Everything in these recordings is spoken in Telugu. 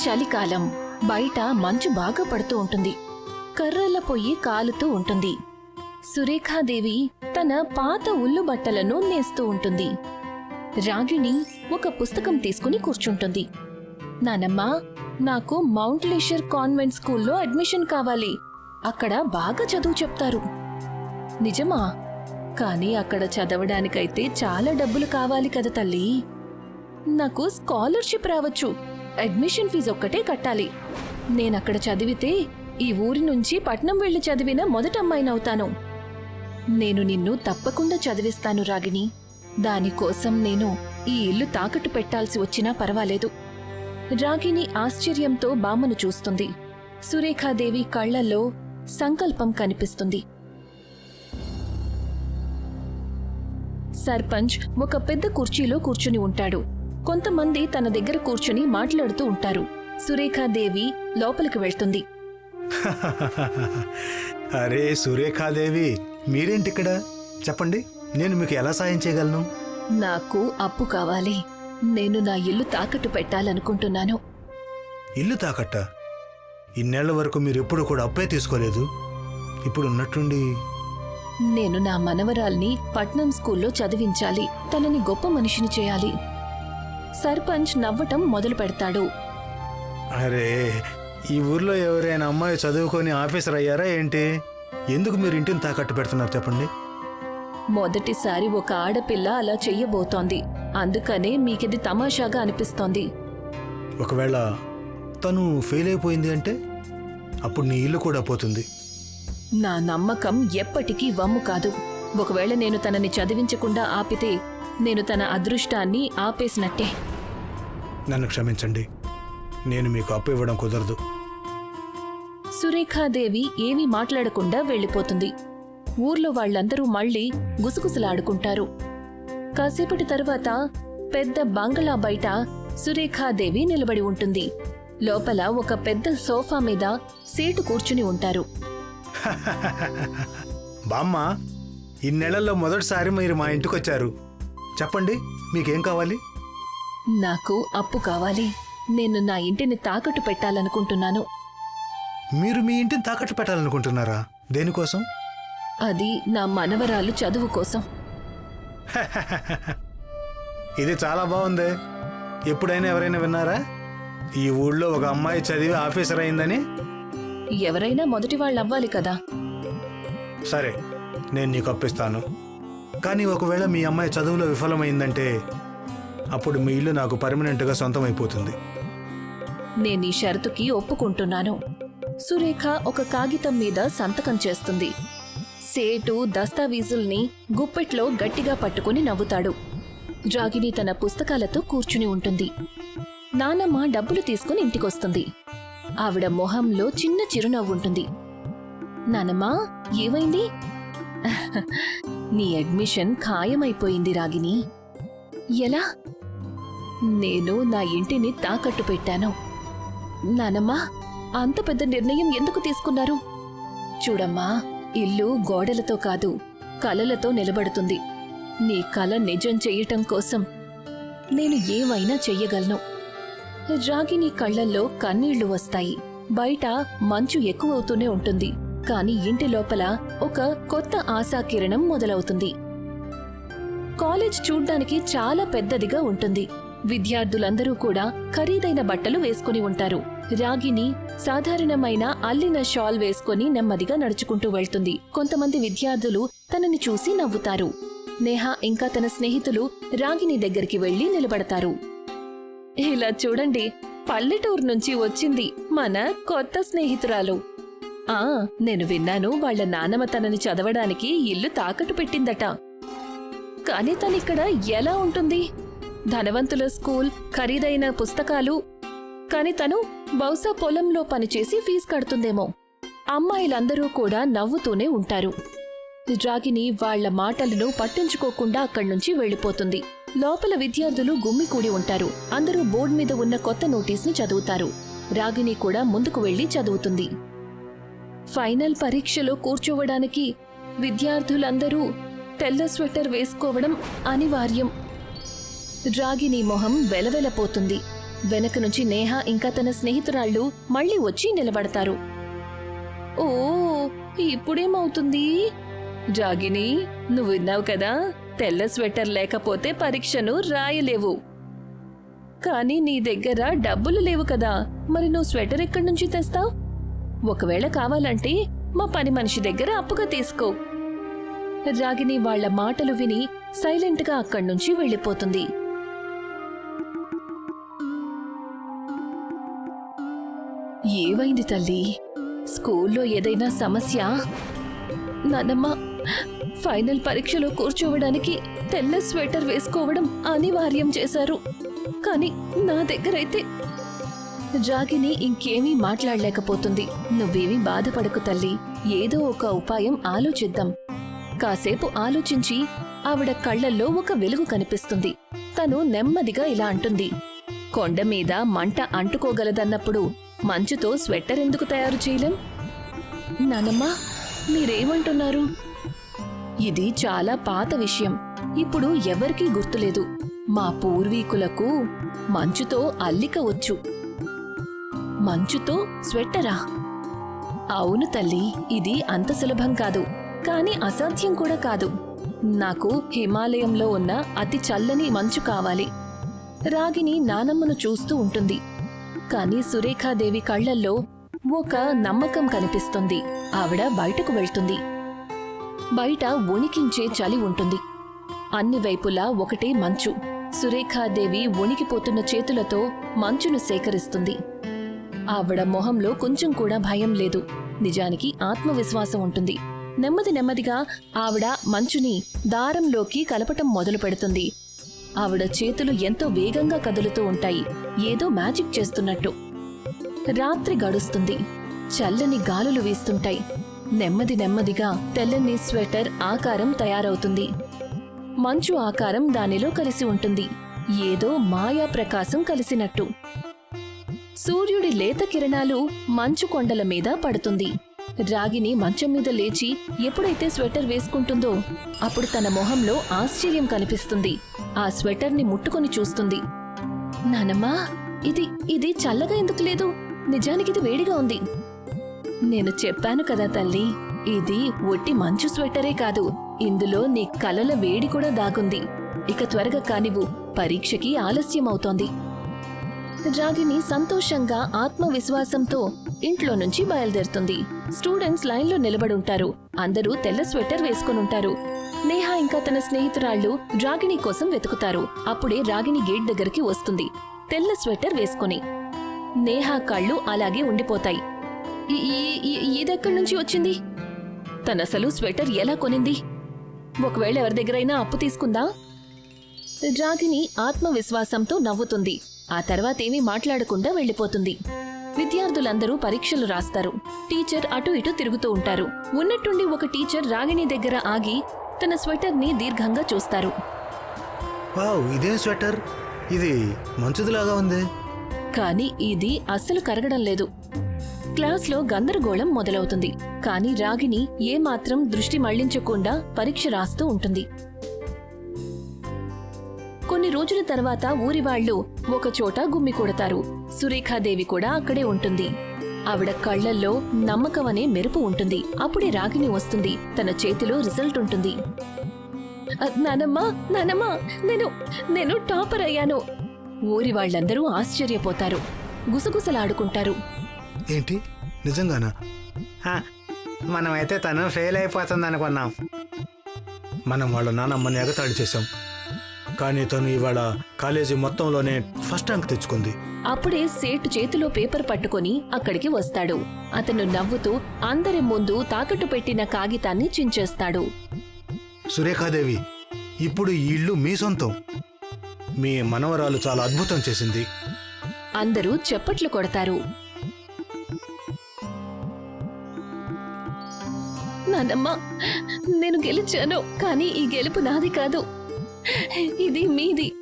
చలికాలం బయట మంచు బాగా పడుతూ ఉంటుంది. కర్రల పొయ్యి కాలుతూ ఉంటుంది. సురేఖాదేవి తన పాత ఉల్లు బట్టలను నేస్తూ ఉంటుంది. రాగిణి ఒక పుస్తకం తీసుకుని కూర్చుంటుంది. నానమ్మా నాకు మౌంట్లేషర్ కాన్వెంట్ స్కూల్లో అడ్మిషన్ కావాలి. అక్కడ బాగా చదువు చెప్తారు. నిజమా? కానీ అక్కడ చదవడానికైతే చాలా డబ్బులు కావాలి కదా తల్లి. నాకు స్కాలర్షిప్ రావచ్చు. అడ్మిషన్ ఫీజు ఒక్కటే కట్టాలి. నేనక్కడ చదివితే ఈ ఊరి నుంచి పట్నం వెళ్ళి చదివిన మొదట అమ్మాయినవుతాను నేను నిన్ను తప్పకుండా చదివిస్తాను రాగిణి. దానికోసం నేను ఈ ఇల్లు తాకట్టు పెట్టాల్సి వచ్చినా పర్వాలేదు. రాగిణి ఆశ్చర్యంతో బామ్మను చూస్తుంది. సురేఖాదేవి కళ్ళల్లో సంకల్పం కనిపిస్తుంది. సర్పంచ్ ఒక పెద్ద కుర్చీలో కూర్చుని ఉంటాడు. కొంతమంది తన దగ్గర కూర్చుని మాట్లాడుతూ ఉంటారు. సురేఖాదేవి లోపలికి వెళ్తుంది. అరే సురేఖాదేవి మీరేంటిక్కడ? చెప్పండి నేను మీకు ఎలా సాయం చేయగలను? నాకు అప్పు కావాలి. నేను నా ఇల్లు తాకట్టు పెట్టాలనుకుంటున్నాను. ఇల్లు తాకట్ట? ఇన్నేళ్ళ వరకు మీరు ఎప్పుడు కూడా అప్పే తీసుకోలేదు. ఇప్పుడు ఉన్నట్టుండి నేను నా మనవరాల్ని పట్నం స్కూల్లో చదివించాలి. తనని గొప్ప మనిషిని చేయాలి. సర్పంచ్ నవ్వటం మొదలు పెడతాడు. అరే ఈ ఊర్లో ఎవరైనా అమ్మాయి చదువుకొని ఆఫీసర్ అయ్యారా ఏంటి? ఎందుకు మీరు ఇంటిని తాకట్టు పెడుతున్నారు చెప్పండి? మొదటిసారి ఒక ఆడపిల్ల అలా చెయ్యబోతోంది. అందుకనే మీకిది తమాషాగా అనిపిస్తోంది. ఒకవేళ తను ఫెయిల్ అయిపోయింది అంటే అప్పుడు నీ ఇల్లు కూడా పోతుంది. నా నమ్మకం ఎప్పటికీ వమ్ము కాదు. ఒకవేళ నేను తనని చదివించకుండా ఆపితే నేను తన అదృష్టాన్ని ఆపేసినట్టే. నన్ను క్షమించండి. నేను మీకు అప్పు ఇవ్వడం కుదరదు. సురేఖాదేవి ఏమీ మాట్లాడకుండా వెళ్ళిపోతుంది. ఊర్లో వాళ్ళందరూ మళ్ళీ గుసగుసలాడుకుంటారు. కాసేపటి తరువాత పెద్ద బంగళా బయట సురేఖాదేవి నిలబడి ఉంటుంది. లోపల ఒక పెద్ద సోఫా మీద సీటు కూర్చుని ఉంటారు. బామ్మ ఇన్నేళ్ళలో మొదటిసారి మీరు మా ఇంటికి వచ్చారు చెప్పండి మీకేం కావాలి? నాకు అప్పు కావాలి. నేను నా ఇంటిని తాకట్టు పెట్టాలనుకుంటున్నాను. మీరు మీ ఇంటిని తాకట్టు పెట్టాలనుకుంటున్నారా? దేనికోసం? అది నా మనవరాలు చదువు కోసం. ఇది చాలా బాగుంది. ఎప్పుడైనా ఎవరైనా విన్నారా? ఈ ఊళ్ళో ఒక అమ్మాయి చదివి ఆఫీసర్ అయిందని? ఎవరైనా మొదటి వాళ్ళు అవ్వాలి కదా. సరే నేను నీకు అప్పిస్తాను కానీ ఒకవేళ మీ అమ్మాయి చదువులో విఫలమైందంటే అప్పుడు మీ ఇల్లు నాకు పర్మనెంట్గా సొంతం అయిపోతుంది నేను ఈ షరతుకి ఒప్పుకుంటున్నాను. సురేఖ ఒక కాగితం మీద సంతకం చేస్తుంది. సేటు దస్తావీజుల్ని గుప్పెట్లో గట్టిగా పట్టుకుని నవ్వుతాడు. రాగిని తన పుస్తకాలతో కూర్చుని ఉంటుంది. నానమ్మ డబ్బులు తీసుకుని ఇంటికొస్తుంది. ఆవిడ మొహంలో చిన్న చిరునవ్వుంటుంది నానమ్మ ఏమైంది? నీ అడ్మిషన్ ఖాయమైపోయింది రాగిని ఎలా? నేను నా ఇంటిని తాకట్టు పెట్టాను. నానమ్మా అంత పెద్ద నిర్ణయం ఎందుకు తీసుకున్నారు? చూడమ్మా ఇల్లు గోడలతో కాదు కలలతో నిలబడుతుంది. నీ కల నిజం చెయ్యటం కోసం నేను ఏమైనా చెయ్యగలను? రాగిని కళ్ళల్లో కన్నీళ్ళు వస్తాయి. బయట మంచు ఎక్కువవుతూనే ఉంటుంది. కాని ఇంటి లోపల ఒక కొత్త ఆశాకిరణం మొదలవుతుంది. కాలేజ్ చూడ్డానికి చాలా పెద్దదిగా ఉంటుంది. విద్యార్థులందరూ కూడా ఖరీదైన బట్టలు వేసుకుని ఉంటారు. రాగిని సాధారణమైన అల్లిన షాల్ వేసుకుని నెమ్మదిగా నడుచుకుంటూ వెళ్తుంది. కొంతమంది విద్యార్థులు తనని చూసి నవ్వుతారు. నేహ ఇంకా తన స్నేహితులు రాగిని దగ్గరికి వెళ్ళి నిలబడతారు. ఇలా చూడండి పల్లెటూరు నుంచి వచ్చింది మన కొత్త స్నేహితురాలు. ఆ నేను విన్నాను వాళ్ళ నానమ్మ తనని చదవడానికి ఇల్లు తాకట్టు పెట్టిందట. కానీ తనిక్కడ ఎలా ఉంటుంది? ధనవంతుల స్కూల్ ఖరీదైన పుస్తకాలు. కాని తను బహుశా పొలంలో పనిచేసి ఫీజు కడుతుందేమో. అమ్మాయిలందరూ కూడా నవ్వుతూనే ఉంటారు. రాగిని వాళ్ళ మాటలను పట్టించుకోకుండా అక్కడ్నుంచి వెళ్ళిపోతుంది. లోపల విద్యార్థులు గుమ్మికూడి ఉంటారు. అందరూ బోర్డు మీద ఉన్న కొత్త నోటీస్ని చదువుతారు. రాగిని కూడా ముందుకు వెళ్ళి చదువుతుంది. ఫైనల్ పరీక్షలో కూర్చోవడానికి విద్యార్థులందరూ తెల్ల స్వెటర్ వేసుకోవడం అనివార్యం. రాగిని మొహం వెలవెలపోతుంది. వెనక నుంచి నేహ ఇంకా తన స్నేహితురాళ్ళు మళ్ళీ వచ్చి నిలబడతారు. ఓ ఇప్పుడేమవుతుంది? రాగిని నువ్వు విన్నావు కదా తెల్ల స్వెటర్ లేకపోతే పరీక్షను రాయలేవు. కానీ నీ దగ్గర డబ్బులు లేవు కదా మరి నువ్వు స్వెటర్ ఎక్కడి నుంచి తెస్తావు? ఒకవేళ కావాలంటే మా పని మనిషి దగ్గర అప్పుగా తీసుకో. రాగిని వాళ్ళ మాటలు విని సైలెంట్గా అక్కడి నుంచి వెళ్ళిపోతుంది. ఏవైంది తల్లి? స్కూల్లో ఏదైనా సమస్య? నానమ్మ ఫైనల్ పరీక్షలో కూర్చోవడానికి తెల్ల స్వెటర్ వేసుకోవడం అనివార్యం చేశారు. కానీ నా దగ్గరైతే రాగిని ఇంకేమీ మాట్లాడలేకపోతుంది. నువ్వేమీ బాధపడకు తల్లి. ఏదో ఒక ఉపాయం ఆలోచిద్దాం. కాసేపు ఆలోచించి ఆవిడ కళ్ళల్లో ఒక వెలుగు కనిపిస్తుంది. తను నెమ్మదిగా ఇలా అంటుంది. కొండ మీద మంట అంటుకోగలదన్నప్పుడు మంచుతో స్వెట్టర్ ఎందుకు తయారు చేయలేం? నానమ్మా మీరేమంటున్నారు? ఇది చాలా పాత విషయం. ఇప్పుడు ఎవరికీ గుర్తులేదు. మా పూర్వీకులకు మంచుతో అల్లిక వచ్చు. మంచుతో స్వెట్టరా? అవును తల్లి ఇది అంత సులభం కాదు కానీ అసాధ్యం కూడా కాదు. నాకు హిమాలయంలో ఉన్న అతి చల్లని మంచు కావాలి. రాగిని నానమ్మను చూస్తూ ఉంటుంది. కాని సురేఖాదేవి కళ్ళల్లో ఒక నమ్మకం కనిపిస్తుంది. ఆవిడ బయటకు వెళ్తుంది. బయట వణికించే చలి ఉంటుంది. అన్ని వైపులా ఒకటే మంచు. సురేఖాదేవి వణికిపోతున్న చేతులతో మంచును సేకరిస్తుంది. ఆవిడ మొహంలో కొంచెం కూడా భయం లేదు. నిజానికి ఆత్మవిశ్వాసం ఉంటుంది. నెమ్మది నెమ్మదిగా ఆవిడ మంచుని దారంలోకి కలపటం మొదలు పెడుతుంది. ఆవిడ చేతులు ఎంతో వేగంగా కదులుతూ ఉంటాయి. ఏదో మ్యాజిక్ చేస్తున్నట్టు. రాత్రి గడుస్తుంది. చల్లని గాలులు వీస్తుంటాయి. నెమ్మది నెమ్మదిగా తెల్లని స్వెటర్ ఆకారం తయారవుతుంది. మంచు ఆకారం దానిలో కలిసి ఉంటుంది. ఏదో మాయా ప్రకాశం కలిసినట్టు. సూర్యుడి లేత కిరణాలు మంచు కొండల మీద పడుతుంది. రాగిని మంచం మీద లేచి ఎప్పుడైతే స్వెటర్ వేసుకుంటుందో అప్పుడు తన మొహంలో ఆశ్చర్యం కనిపిస్తుంది. ఆ స్వెటర్ని ముట్టుకొని చూస్తుంది. నానమ్మా ఇది ఇది చల్లగా ఎందుకు లేదు? నిజానికి ఇది వేడిగా ఉంది. నేను చెప్పాను కదా తల్లి ఇది ఒట్టి మంచు స్వెటరే కాదు. ఇందులో నీ కలల వేడి కూడా దాగుంది. ఇక త్వరగా కానివ్వు. పరీక్షకి ఆలస్యం అవుతోంది రాగిని సంతోషంగా ఆత్మవిశ్వాసంతో ఇంట్లో నుంచి బయలుదేరుతుంది. స్టూడెంట్స్ లైన్లో నిలబడుంటారు అందరూ తెల్ల స్వెటర్ వేసుకొనుంటారు నేహ ఇంకా తన స్నేహితురాళ్ళు రాగిణి కోసం వెతుకుతారు. అప్పుడే రాగిణి గేట్ దగ్గరికి వస్తుంది. తెల్ల స్వెటర్ వేసుకొని. నేహ కాళ్ళు అలాగే ఉండిపోతాయి. ఈ- ఇదెక్కడి నుంచి వచ్చింది? తనసలు స్వెటర్ ఎలా కొనింది? ఒకవేళ ఎవరి దగ్గరైనా అప్పు తీసుకుందా? రాగిణి ఆత్మవిశ్వాసంతో నవ్వుతుంది. ఆ తర్వాతేమీ మాట్లాడకుండా వెళ్ళిపోతుంది. విద్యార్థులందరూ పరీక్షలు రాస్తారు. టీచర్ అటు ఇటు తిరుగుతూ ఉంటారు. ఉన్నట్టుండి ఒక టీచర్ రాగిణి దగ్గర ఆగి తన స్వెటర్ని దీర్ఘంగా చూస్తారు. వావ్ ఇదేం స్వెటర్? ఇది మంచుదిలాగా ఉంది. కానీ ఇది అస్సలు కరగడం లేదు. క్లాస్లో గందరగోళం మొదలవుతుంది. కానీ రాగిని ఏమాత్రం దృష్టి మళ్ళించకుండా పరీక్ష రాస్తూ ఉంటుంది. కొన్ని రోజుల తర్వాత ఊరి వాళ్ళు ఒక చోట గుమ్మి కొడతారు. సురేఖాదేవి కూడా అక్కడే ఉంటుంది. ఆవిడ కళ్ళల్లో నమ్మకం అనే మెరుపు ఉంటుంది. అప్పుడే రాగిని వస్తుంది. తన చేతిలో రిజల్ట్ ఉంటుంది. "అ, నానమ్మా నానమ్మా నేను నేను టాపర్ అయ్యాను. ఊరి వాళ్ళందరూ ఆశ్చర్యపోతారు. గుసగుసలాడుకుంటారు. ఏంటి? నిజంగానా? హ, మనమైతే తను ఫెయిల్ అయిపోతుంది అనుకున్నాం మనం వాళ్ళ నానమ్మని ఎగతాళి చేశాం. కానీ తను ఇవాళ కాలేజీ మొత్తంలోనే ఫస్ట్ ర్యాంక్ తెచ్చుకుంది. అప్పుడే సేటు చేతిలో పేపర్ పట్టుకొని అక్కడికి వస్తాడు. అతను నవ్వుతూ అందరి ముందు తాకట్టు పెట్టిన కాగితాన్ని చించేస్తాడు. సురేఖాదేవి ఇప్పుడు ఈ ఇల్లు మీ సొంతం. మీ మనవరాలు చాలా అద్భుతం చేసింది. అందరూ చప్పట్లు కొడతారు. నానమ్మ నేను గెలిచాను కానీ ఈ గెలుపు నాది కాదు. ఇది మీది.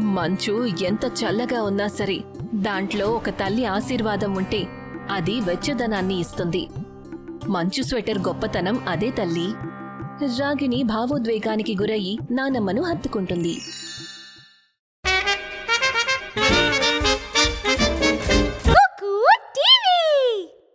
మంచు ఎంత చల్లగా ఉన్నా సరే దాంట్లో ఒక తల్లి ఆశీర్వాదం ఉంటే అది వెచ్చదనాన్ని ఇస్తుంది. మంచు స్వెటర్ గొప్పతనం అదే తల్లి. రాగిని భావోద్వేగానికి గురయి నానమ్మను హత్తుకుంటుంది.